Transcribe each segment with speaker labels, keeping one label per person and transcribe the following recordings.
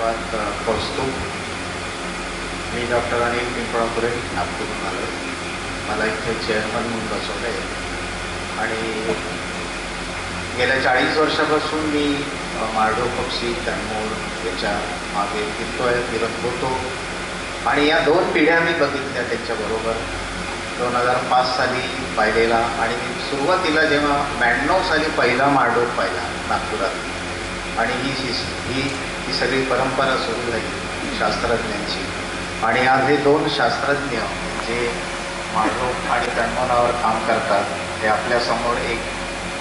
Speaker 1: धन्यवाद पोचतो मी डॉक्टर अनिल पिंपळापुरे नागपूरहून आलो मला इथे चेअरमन म्हणून बसवलं आहे आणि गेल्या चाळीस वर्षापासून मी मार्डो पक्षी तनमोड याच्या मागे फिरतोय फिरत होतो आणि या दोन पिढ्या मी बघितल्या त्यांच्याबरोबर दोन हजार पाच साली पाहिलेला आणि सुरुवातीला जेव्हा ब्याण्णव साली पहिला मार्डोक पाहिला नागपुरात आणि ही ही ही सगळी परंपरा सुरू झाली शास्त्रज्ञांची. आणि आज हे दोन शास्त्रज्ञ जे मार्डोक आणि तन्मनावर काम करतात ते आपल्यासमोर एक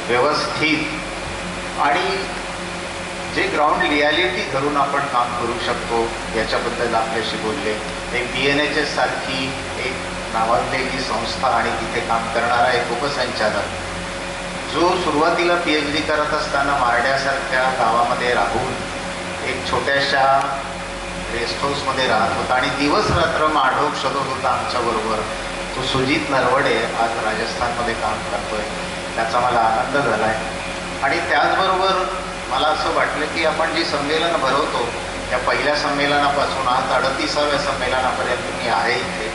Speaker 1: व्यवस्थित आणि जे ग्राउंड रियालिटी धरून आपण काम करू शकतो याच्याबद्दल आपल्याशी बोलले. एक बी एन एच एस सारखी एक नावाजलेली संस्था आणि तिथे काम करणारा एक उपसंचालक जो सुरुवातीला पी एच डी करत असताना मारड्यासारख्या गावामध्ये राहून एक छोट्याशा रेस्ट हाऊसमध्ये राहत होता आणि दिवस रात्र माढोक शोधत होता आमच्याबरोबर. तो सुजित नरवडे आज राजस्थानमध्ये काम करतोय. त्याचा मला आनंद झाला आहे आणि त्याचबरोबर मला असं वाटलं की आपण जी संमेलनं भरवतो त्या पहिल्या संमेलनापासून आज अडतीसाव्या संमेलनापर्यंत मी आहे इथे.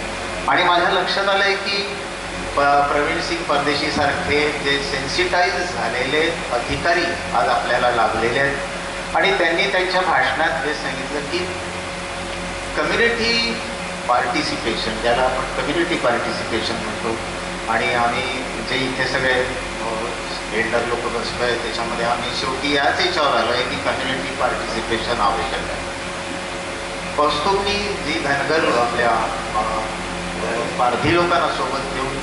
Speaker 1: आणि माझ्या लक्षात आलं आहे की प प्रवीण सिंग परदेशीसारखे जे सेन्सिटाईज झालेले अधिकारी आज आपल्याला लाभलेले आहेत. आणि त्यांनी त्यांच्या भाषणात हे सांगितलं की कम्युनिटी पार्टिसिपेशन ज्याला आपण कम्युनिटी पार्टिसिपेशन म्हणतो. आणि आम्ही जे इथे सगळे एल्डर लोक बसलो आहे त्याच्यामध्ये आम्ही शेवटी याच याच्यावर आलो आहे की कम्युनिटी पार्टिसिपेशन आवश्यक आहे. कौस्तुभनी जी धनगर आपल्या पारधी लोकांना सोबत घेऊन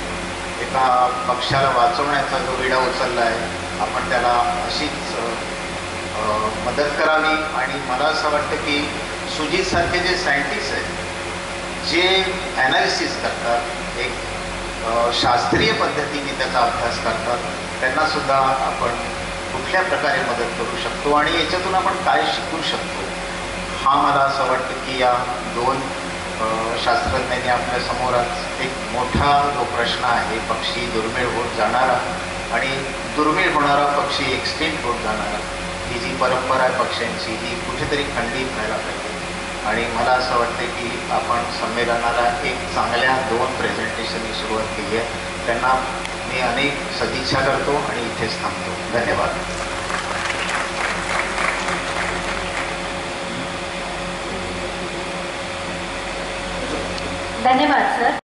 Speaker 1: एका पक्षाला वाचवण्याचा जो विडा उचलला आहे आपण त्याला अशीच मदत करावी. आणि मला असं वाटतं की सुजितसारखे जे सायंटिस्ट आहेत जे ॲनालिसिस करतात एक शास्त्रीय पद्धतीने त्याचा अभ्यास करतात त्यांनासुद्धा आपण कुठल्या प्रकारे मदत करू शकतो? आणि याच्यातून आपण काय शिकू शकतो? हा मला असं वाटतं की या दोन शास्त्रज्ञांनी आपल्यासमोर आज एक मोठा जो प्रश्न आहे पक्षी दुर्मिळ होत जाणारा आणि दुर्मिळ होणारा पक्षी एक्सटिंक्ट होत जाणारा ही जी परंपरा आहे पक्ष्यांची ही कुठेतरी खंडित व्हायला पाहिजे. आणि मला असं वाटतं की आपण संमेलनाला एक चांगल्या दोन प्रेझेंटेशननी सुरुवात केली आहे. त्यांना मी अनेक सदिच्छा करतो आणि इथेच थांबतो. धन्यवाद.
Speaker 2: धन्यवाद सर.